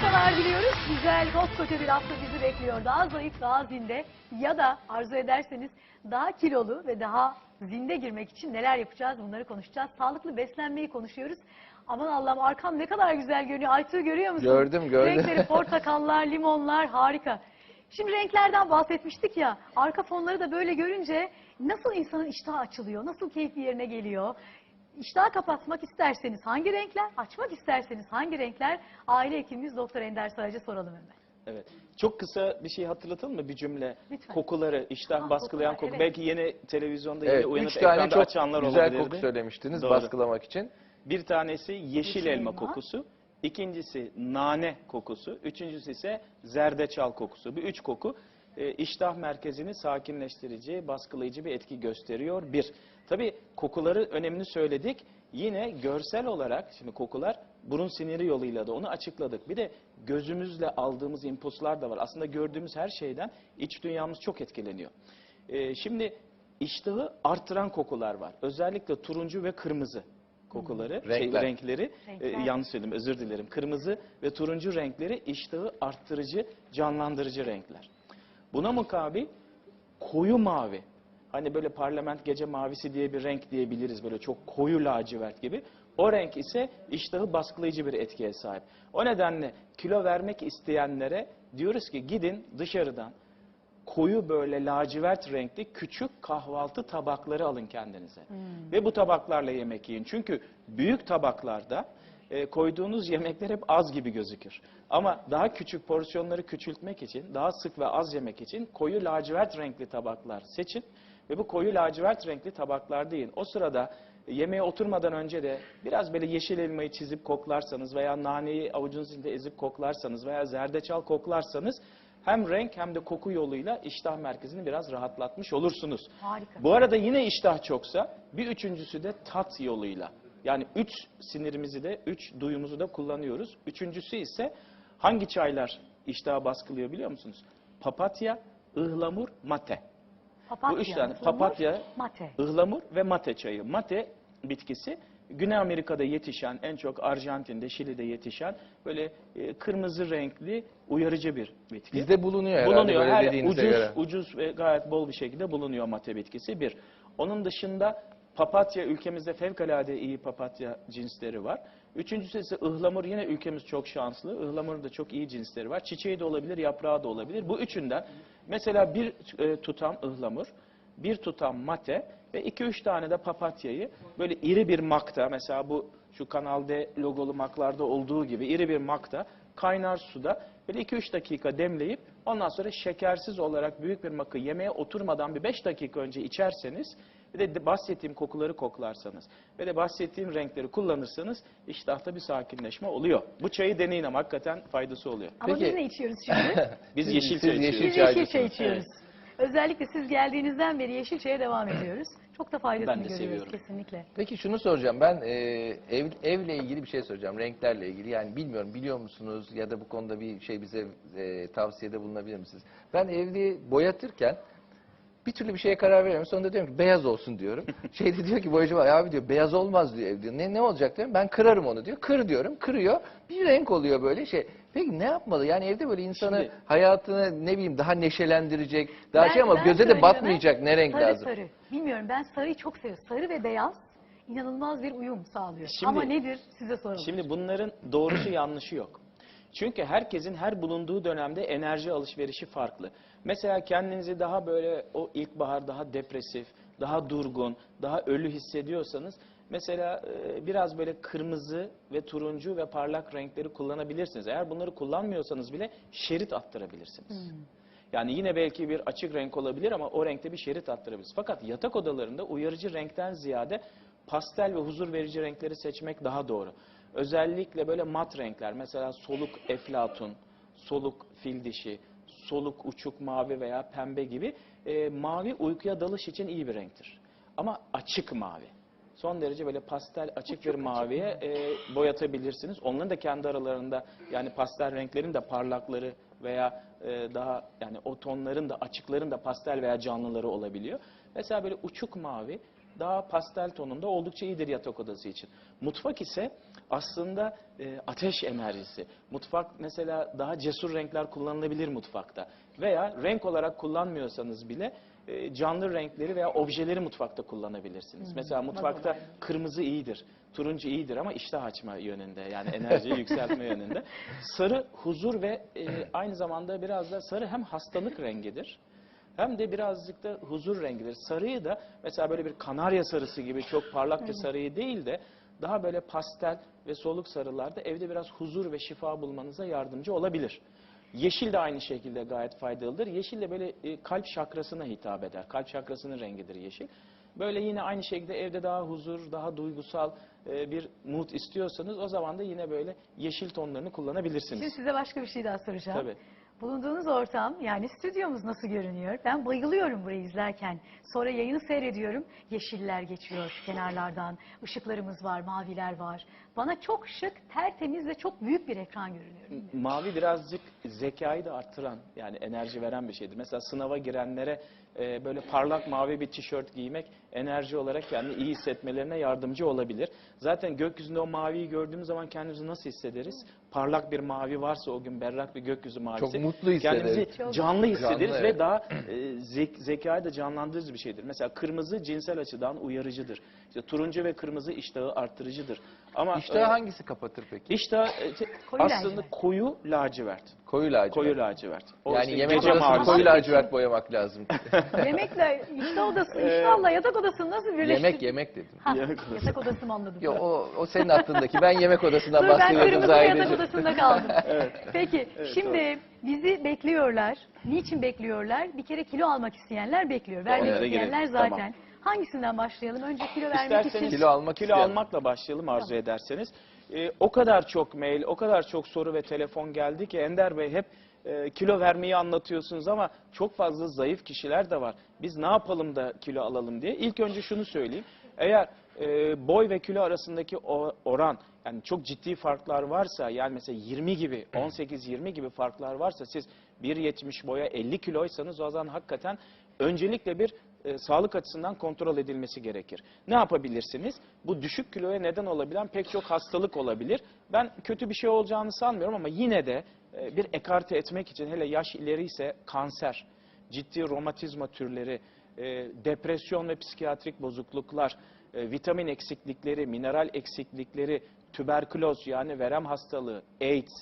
haftalar diliyoruz. Güzel, koskoca bir hafta bizi bekliyor. Daha zayıf, daha zinde ya da arzu ederseniz daha kilolu ve daha zinde girmek için neler yapacağız bunları konuşacağız. Sağlıklı beslenmeyi konuşuyoruz. Aman Allah'ım arkam ne kadar güzel görünüyor. Aytuğ görüyor musun? Gördüm, gördüm. Renkleri portakallar, limonlar harika. Şimdi renklerden bahsetmiştik ya. Arka fonları da böyle görünce nasıl insanın iştahı açılıyor? Nasıl keyfi yerine geliyor? İştahı kapatmak isterseniz hangi renkler? Açmak isterseniz hangi renkler? Aile hekimimiz Doktor Ender Sarac'a soralım hemen. Evet. Çok kısa bir şey hatırlatalım mı bir cümle? Lütfen. Kokuları, iştah Ha, baskılayan kokular, koku. evet. Belki yeni televizyonda yeni Evet, uyanıp ekranda çok açanlar güzel olabilirdi. koku söylemiştiniz Doğru. baskılamak için. Bir tanesi yeşil, Yeşil elma, elma. kokusu. İkincisi nane kokusu. Üçüncüsü ise zerdeçal kokusu. Bu üç koku e, iştah merkezini sakinleştirici, baskılayıcı bir etki gösteriyor. Bir. Tabii kokuları önemini söyledik. Yine görsel olarak şimdi kokular burun siniri yoluyla da onu açıkladık. Bir de gözümüzle aldığımız impulslar da var. Aslında gördüğümüz her şeyden iç dünyamız çok etkileniyor. E, şimdi iştahı artıran kokular var. Özellikle turuncu ve kırmızı kokuları, şey, Renkler. renkleri, Renkler. e, yanlış söyledim özür dilerim. Kırmızı ve turuncu renkleri iştahı arttırıcı, canlandırıcı renkler. Buna mukabil koyu mavi, hani böyle parlament gece mavisi diye bir renk diyebiliriz böyle çok koyu lacivert gibi. O renk ise iştahı baskılayıcı bir etkiye sahip. O nedenle kilo vermek isteyenlere diyoruz ki gidin dışarıdan koyu böyle lacivert renkli küçük kahvaltı tabakları alın kendinize. Ve bu tabaklarla yemek yiyin. Çünkü büyük tabaklarda e, koyduğunuz yemekler hep az gibi gözükür. Ama daha küçük porsiyonları küçültmek için, daha sık ve az yemek için koyu lacivert renkli tabaklar seçin. Ve bu koyu lacivert renkli tabaklarda yiyin. O sırada e, yemeğe oturmadan önce de biraz böyle yeşil elmayı çizip koklarsanız veya naneyi avucunuzun içinde ezip koklarsanız veya zerdeçal koklarsanız hem renk hem de koku yoluyla iştah merkezini biraz rahatlatmış olursunuz. Harika. Bu arada yine iştah çoksa bir üçüncüsü de tat yoluyla. Yani üç sinirimizi de, üç duyumuzu da kullanıyoruz. Üçüncüsü ise hangi çaylar iştahı baskılıyor biliyor musunuz? Papatya, ıhlamur, mate. Papatya, Bu üç tane ıhlamur, papatya, mate. ıhlamur ve mate çayı. Mate bitkisi Güney Amerika'da yetişen, en çok Arjantin'de, Şili'de yetişen böyle e, kırmızı renkli uyarıcı bir bitki. Bizde bulunuyor herhalde Bulunuyor. böyle Her dediğinize ucuz, göre. ucuz ve gayet bol bir şekilde bulunuyor mate bitkisi bir. Onun dışında papatya ülkemizde fevkalade iyi papatya cinsleri var. Üçüncüsü ise ıhlamur yine ülkemiz çok şanslı. Ihlamurun da çok iyi cinsleri var. Çiçeği de olabilir, yaprağı da olabilir. Bu üçünden mesela bir e, tutam ıhlamur, bir tutam mate ve iki üç tane de papatyayı böyle iri bir makta mesela bu şu Kanal logolu maklarda olduğu gibi iri bir makta kaynar suda böyle 2-3 dakika demleyip ondan sonra şekersiz olarak büyük bir makı yemeğe oturmadan bir 5 dakika önce içerseniz bir de bahsettiğim kokuları koklarsanız ve de bahsettiğim renkleri kullanırsanız iştahta bir sakinleşme oluyor. Bu çayı deneyin ama hakikaten faydası oluyor. Ama Peki- biz ne içiyoruz şimdi? Biz Siz- yeşil siz çay yeşil içiyoruz. Biz yeşil çay içiyoruz. Özellikle siz geldiğinizden beri yeşil çaya devam ediyoruz. Çok da faydasını Ben de görüyoruz seviyorum. kesinlikle. Peki şunu soracağım ben e, ev, evle ilgili bir şey soracağım renklerle ilgili yani bilmiyorum biliyor musunuz ya da bu konuda bir şey bize e, tavsiyede bulunabilir misiniz? Ben evi boyatırken bir türlü bir şeye karar veremiyorum. Sonunda diyorum ki beyaz olsun diyorum. Şeyde diyor ki boyacı var abi diyor beyaz olmaz diyor ev diyor. Ne, ne olacak diyorum ben kırarım onu diyor. Kır diyorum kırıyor bir renk oluyor böyle şey. Peki ne yapmalı? Yani evde böyle insanı Şimdi- hayatını ne bileyim daha neşelendirecek daha Ben- şey ama ben göze de söyleyeyim batmayacak ne renk sarı, lazım? Sarı Bilmiyorum ben sarıyı çok seviyorum. Sarı ve beyaz inanılmaz bir uyum sağlıyor. Şimdi- Ama nedir size soralım. Şimdi bunların doğrusu yanlışı yok. Çünkü herkesin her bulunduğu dönemde enerji alışverişi farklı. Mesela kendinizi daha böyle o ilkbahar daha depresif, daha durgun, daha ölü hissediyorsanız mesela e, biraz böyle kırmızı ve turuncu ve parlak renkleri kullanabilirsiniz. Eğer bunları kullanmıyorsanız bile şerit attırabilirsiniz. Yani yine belki bir açık renk olabilir ama o renkte bir şerit attırabiliriz. Fakat yatak odalarında uyarıcı renkten ziyade pastel ve huzur verici renkleri seçmek daha doğru. Özellikle böyle mat renkler mesela soluk eflatun, soluk fil dişi, soluk uçuk mavi veya pembe gibi e, mavi uykuya dalış için iyi bir renktir. Ama açık mavi. Son derece böyle pastel açık bir maviye e, boyatabilirsiniz. Onların da kendi aralarında yani pastel renklerin de parlakları veya e, daha yani o tonların da açıkların da pastel veya canlıları olabiliyor. Mesela böyle uçuk mavi daha pastel tonunda oldukça iyidir yatak odası için. Mutfak ise aslında e, ateş enerjisi. Mutfak mesela daha cesur renkler kullanılabilir mutfakta. Veya renk olarak kullanmıyorsanız bile e, canlı renkleri veya objeleri mutfakta kullanabilirsiniz. Mesela mutfakta kırmızı iyidir, turuncu iyidir ama iştah açma yönünde yani enerjiyi yükseltme yönünde. Sarı huzur ve e, aynı zamanda biraz da sarı hem hastalık rengidir hem de birazcık da huzur rengidir. Sarıyı da mesela böyle bir kanarya sarısı gibi çok parlak bir sarıyı değil de daha böyle pastel ve soluk sarılarda evde biraz huzur ve şifa bulmanıza yardımcı olabilir. Yeşil de aynı şekilde gayet faydalıdır. Yeşil de böyle e, kalp şakrasına hitap eder. Kalp şakrasının rengidir yeşil. Böyle yine aynı şekilde evde daha huzur, daha duygusal e, bir mood istiyorsanız o zaman da yine böyle yeşil tonlarını kullanabilirsiniz. Şimdi size başka bir şey daha soracağım. Tabii. Bulunduğunuz ortam yani stüdyomuz nasıl görünüyor? Ben bayılıyorum burayı izlerken. Sonra yayını seyrediyorum. Yeşiller geçiyor kenarlardan. Işıklarımız var, maviler var. Bana çok şık, tertemiz ve çok büyük bir ekran görünüyor. Mavi birazcık zekayı da arttıran yani enerji veren bir şeydir. Mesela sınava girenlere e, böyle parlak mavi bir tişört giymek enerji olarak kendini iyi hissetmelerine yardımcı olabilir. Zaten gökyüzünde o maviyi gördüğümüz zaman kendimizi nasıl hissederiz? Parlak bir mavi varsa o gün berrak bir gökyüzü mavisi. Çok mutlu hissederiz. Kendimizi Çok- canlı hissederiz Canlı, ve evet. daha e, zek- zekayı da canlandırıcı bir şeydir. Mesela kırmızı cinsel açıdan uyarıcıdır. İşte turuncu ve kırmızı iştahı arttırıcıdır. Ama İşte e, hangisi kapatır peki? İştah e, te- Koyu aslında lacivert. koyu lacivert. Koyu lacivert. Koyu lacivert. O yani işte yemek gece odasını koyu lacivert boyamak lazım. Yemekle işte odası, iştahla yatak odasını nasıl birleştir? yemek yemek dedim. Ha, Yemek odası. yatak odası mı anladım? Yo, o, o senin aklındaki. Ben yemek odasından Dur ben bahsediyordum kırmızı yatak odasında kaldım. Peki Evet, şimdi bizi bekliyorlar. Niçin bekliyorlar? Bir kere kilo almak isteyenler bekliyor. Vermek Onlara isteyenler girelim. zaten. Tamam. Hangisinden başlayalım? Önce kilo vermek İsterseniz için. Kilo almak kilo almakla başlayalım arzu ederseniz. Ee, o kadar çok mail, o kadar çok soru ve telefon geldi ki Ender Bey hep e, kilo vermeyi anlatıyorsunuz ama çok fazla zayıf kişiler de var. Biz ne yapalım da kilo alalım diye. İlk önce şunu söyleyeyim. Eğer e, boy ve kilo arasındaki oran yani çok ciddi farklar varsa yani mesela 20 gibi 18-20 gibi farklar varsa siz 1.70 boya 50 kiloysanız o zaman hakikaten öncelikle bir e, sağlık açısından kontrol edilmesi gerekir. Ne yapabilirsiniz? Bu düşük kiloya neden olabilen pek çok hastalık olabilir. Ben kötü bir şey olacağını sanmıyorum ama yine de bir ekarte etmek için hele yaş ileri ise kanser, ciddi romatizma türleri, e, depresyon ve psikiyatrik bozukluklar, e, vitamin eksiklikleri, mineral eksiklikleri, tüberküloz yani verem hastalığı, AIDS,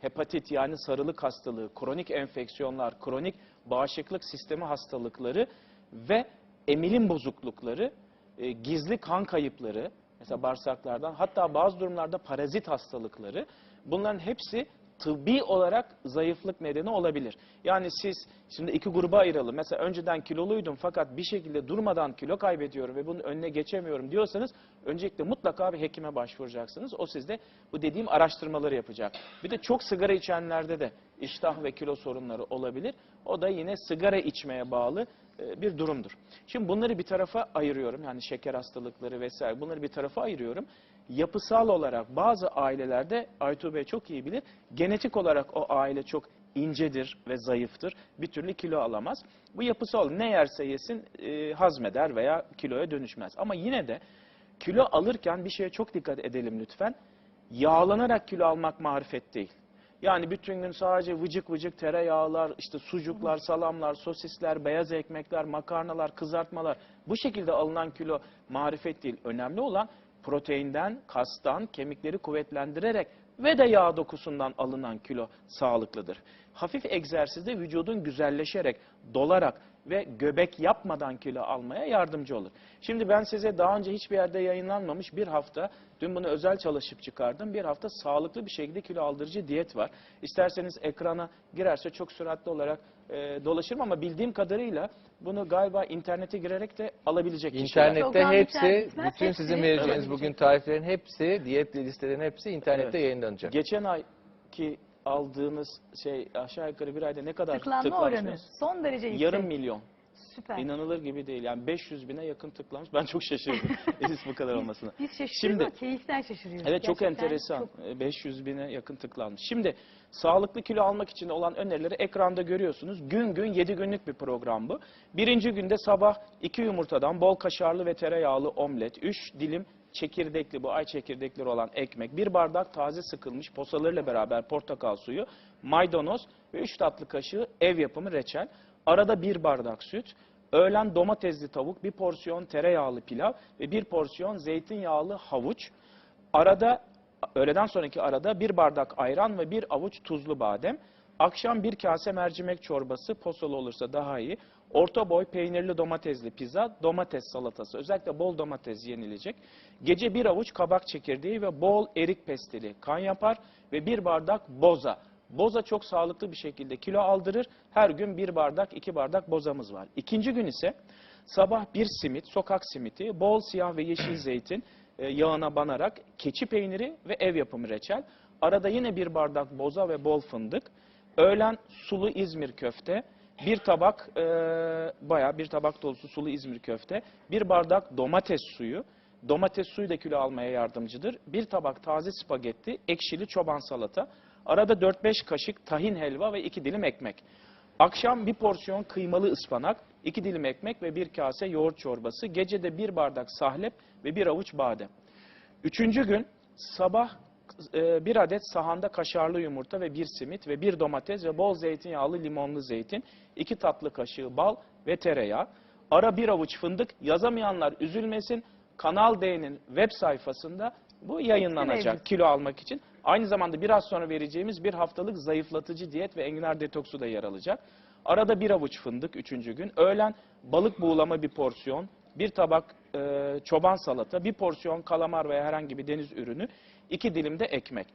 hepatit yani sarılık hastalığı, kronik enfeksiyonlar, kronik bağışıklık sistemi hastalıkları ve emilim bozuklukları, e, gizli kan kayıpları, mesela bağırsaklardan, hatta bazı durumlarda parazit hastalıkları, bunların hepsi tıbbi olarak zayıflık nedeni olabilir. Yani siz şimdi iki gruba ayıralım. Mesela önceden kiloluydum fakat bir şekilde durmadan kilo kaybediyorum ve bunun önüne geçemiyorum diyorsanız öncelikle mutlaka bir hekime başvuracaksınız. O sizde bu dediğim araştırmaları yapacak. Bir de çok sigara içenlerde de iştah ve kilo sorunları olabilir. O da yine sigara içmeye bağlı e, bir durumdur. Şimdi bunları bir tarafa ayırıyorum. Yani şeker hastalıkları vesaire bunları bir tarafa ayırıyorum. Yapısal olarak bazı ailelerde Aytu Bey çok iyi bilir. Genetik olarak o aile çok incedir ve zayıftır. Bir türlü kilo alamaz. Bu yapısal ne yerse yesin e, hazmeder veya kiloya dönüşmez. Ama yine de kilo alırken bir şeye çok dikkat edelim lütfen. Yağlanarak kilo almak marifet değil. Yani bütün gün sadece vıcık vıcık tereyağlar, işte sucuklar, salamlar, sosisler, beyaz ekmekler, makarnalar, kızartmalar bu şekilde alınan kilo marifet değil. Önemli olan proteinden, kastan, kemikleri kuvvetlendirerek ve de yağ dokusundan alınan kilo sağlıklıdır. Hafif egzersizde vücudun güzelleşerek, dolarak ve göbek yapmadan kilo almaya yardımcı olur. Şimdi ben size daha önce hiçbir yerde yayınlanmamış bir hafta, dün bunu özel çalışıp çıkardım, bir hafta sağlıklı bir şekilde kilo aldırıcı diyet var. İsterseniz ekrana girerse çok süratli olarak e, dolaşırım ama bildiğim kadarıyla bunu galiba internete girerek de alabilecek kişiler. İnternette Program hepsi, bütün sizin vereceğiniz bugün tariflerin hepsi, diyet listelerin hepsi internette Evet. yayınlanacak. Geçen ayki aldığınız şey aşağı yukarı bir ayda ne kadar Tıklanma oranı son derece yüksek. Yarım milyon. Süper. İnanılır gibi değil. Yani 500 bine yakın tıklamış. Ben çok şaşırdım. Biz bu kadar olmasına. Biz şaşırıyoruz Şimdi- ama keyiften şaşırıyoruz. Evet çok Gerçekten enteresan. çok- Ee, 500 bine yakın tıklanmış. Şimdi sağlıklı kilo almak için olan önerileri ekranda görüyorsunuz. Gün gün 7 günlük bir program bu. Birinci günde sabah 2 yumurtadan bol kaşarlı ve tereyağlı omlet, 3 dilim çekirdekli, bu ay çekirdekleri olan ekmek, bir bardak taze sıkılmış posalarıyla beraber portakal suyu, maydanoz ve 3 tatlı kaşığı ev yapımı reçel, arada bir bardak süt, öğlen domatesli tavuk, bir porsiyon tereyağlı pilav ve bir porsiyon zeytinyağlı havuç, arada öğleden sonraki arada bir bardak ayran ve bir avuç tuzlu badem, akşam bir kase mercimek çorbası, posalı olursa daha iyi, orta boy peynirli domatesli pizza, domates salatası, özellikle bol domates yenilecek, gece bir avuç kabak çekirdeği ve bol erik pestili kan yapar ve bir bardak boza. Boza çok sağlıklı bir şekilde kilo aldırır. Her gün bir bardak, iki bardak bozamız var. İkinci gün ise sabah bir simit, sokak simiti, bol siyah ve yeşil zeytin, e, yağına banarak keçi peyniri ve ev yapımı reçel. Arada yine bir bardak boza ve bol fındık. Öğlen sulu İzmir köfte, bir tabak, e, bayağı bir tabak dolusu sulu İzmir köfte, bir bardak domates suyu, domates suyu da kilo almaya yardımcıdır. Bir tabak taze spagetti, ekşili çoban salata, arada 4-5 kaşık tahin helva ve 2 dilim ekmek. Akşam bir porsiyon kıymalı ıspanak, 2 dilim ekmek ve bir kase yoğurt çorbası, gecede bir bardak sahlep ve bir avuç badem. Üçüncü gün sabah e, bir adet sahanda kaşarlı yumurta ve bir simit ve bir domates ve bol zeytinyağlı limonlu zeytin, iki tatlı kaşığı bal ve tereyağı. Ara bir avuç fındık. Yazamayanlar üzülmesin. Kanal D'nin web sayfasında bu yayınlanacak kilo almak için. Aynı zamanda biraz sonra vereceğimiz bir haftalık zayıflatıcı diyet ve enginar detoksu da yer alacak. Arada bir avuç fındık üçüncü gün. Öğlen balık buğulama bir porsiyon, bir tabak e, çoban salata, bir porsiyon kalamar veya herhangi bir deniz ürünü, iki dilim de ekmek.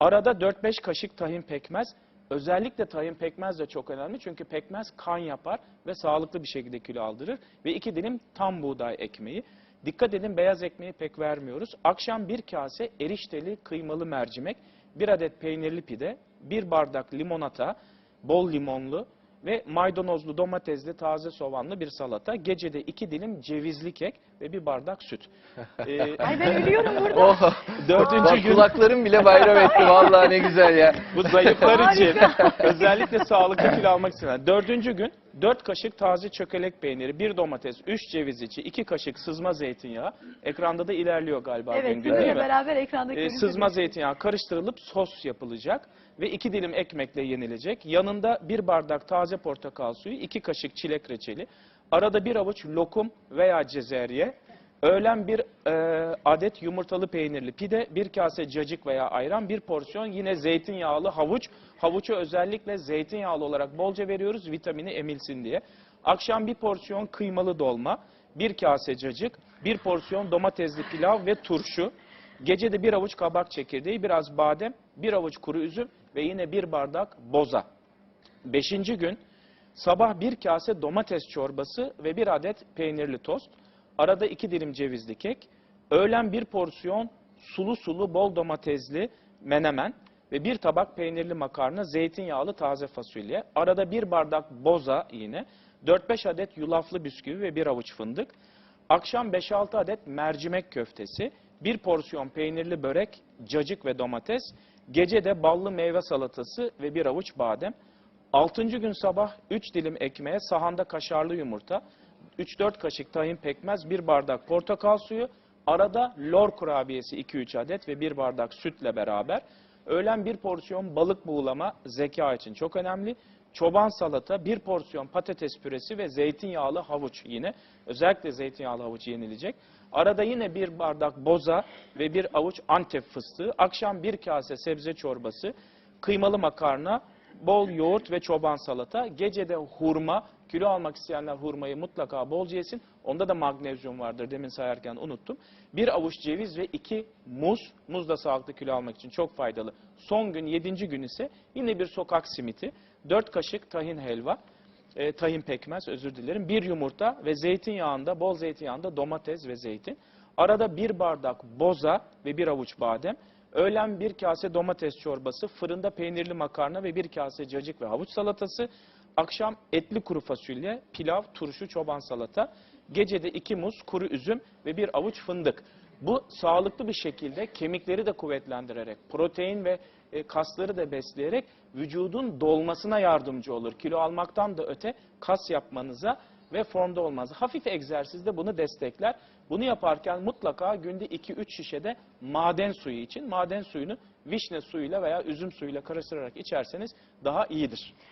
Arada 4-5 kaşık tahin pekmez. Özellikle tahin pekmez de çok önemli çünkü pekmez kan yapar ve sağlıklı bir şekilde kilo aldırır. Ve iki dilim tam buğday ekmeği. Dikkat edin beyaz ekmeği pek vermiyoruz. Akşam bir kase erişteli kıymalı mercimek, bir adet peynirli pide, bir bardak limonata, bol limonlu ve maydanozlu, domatesli, taze soğanlı bir salata. Gecede iki dilim cevizli kek ve bir bardak süt. Ee, Ay ben ölüyorum burada. Oh, Dördüncü bak, gün- kulaklarım bile bayram etti. Vallahi ne güzel ya. Bu zayıflar için özellikle sağlıklı kilo almak isteyen. Dördüncü gün 4 kaşık taze çökelek peyniri, 1 domates, 3 ceviz içi, 2 kaşık sızma zeytinyağı. Ekranda da ilerliyor galiba Evet gün, değil mi? beraber ekrandaki Ee, sızma zeytinyağı karıştırılıp sos yapılacak ve 2 dilim ekmekle yenilecek. Yanında 1 bardak taze portakal suyu, 2 kaşık çilek reçeli, arada bir avuç lokum veya cezerye, Öğlen bir e, adet yumurtalı peynirli pide, bir kase cacık veya ayran, bir porsiyon yine zeytinyağlı havuç. Havucu özellikle zeytinyağlı olarak bolca veriyoruz vitamini emilsin diye. Akşam bir porsiyon kıymalı dolma, bir kase cacık, bir porsiyon domatesli pilav ve turşu. Gecede bir avuç kabak çekirdeği, biraz badem, bir avuç kuru üzüm ve yine bir bardak boza. Beşinci gün sabah bir kase domates çorbası ve bir adet peynirli tost. Arada iki dilim cevizli kek. Öğlen bir porsiyon sulu sulu bol domatesli menemen ve bir tabak peynirli makarna, zeytinyağlı taze fasulye. Arada bir bardak boza yine. 4-5 adet yulaflı bisküvi ve bir avuç fındık. Akşam 5-6 adet mercimek köftesi, bir porsiyon peynirli börek, cacık ve domates, gece de ballı meyve salatası ve bir avuç badem. Altıncı gün sabah 3 dilim ekmeğe sahanda kaşarlı yumurta, 3-4 kaşık tahin pekmez, bir bardak portakal suyu, arada lor kurabiyesi 2-3 adet ve bir bardak sütle beraber. Öğlen bir porsiyon balık buğulama zeka için çok önemli. Çoban salata, bir porsiyon patates püresi ve zeytinyağlı havuç yine. Özellikle zeytinyağlı havuç yenilecek. Arada yine bir bardak boza ve bir avuç antep fıstığı. Akşam bir kase sebze çorbası, kıymalı makarna, bol yoğurt ve çoban salata. Gecede hurma, kilo almak isteyenler hurmayı mutlaka bolca yesin. Onda da magnezyum vardır demin sayarken unuttum. Bir avuç ceviz ve iki muz. Muz da sağlıklı kilo almak için çok faydalı. Son gün yedinci gün ise yine bir sokak simiti. Dört kaşık tahin helva. e, tahin pekmez özür dilerim. Bir yumurta ve zeytinyağında bol zeytinyağında domates ve zeytin. Arada bir bardak boza ve bir avuç badem. Öğlen bir kase domates çorbası, fırında peynirli makarna ve bir kase cacık ve havuç salatası. Akşam etli kuru fasulye, pilav, turşu, çoban salata. Gecede iki muz, kuru üzüm ve bir avuç fındık. Bu sağlıklı bir şekilde kemikleri de kuvvetlendirerek, protein ve e, kasları da besleyerek vücudun dolmasına yardımcı olur. Kilo almaktan da öte kas yapmanıza ve formda olmaz. Hafif egzersiz de bunu destekler. Bunu yaparken mutlaka günde 2-3 şişede maden suyu için maden suyunu vişne suyuyla veya üzüm suyuyla karıştırarak içerseniz daha iyidir.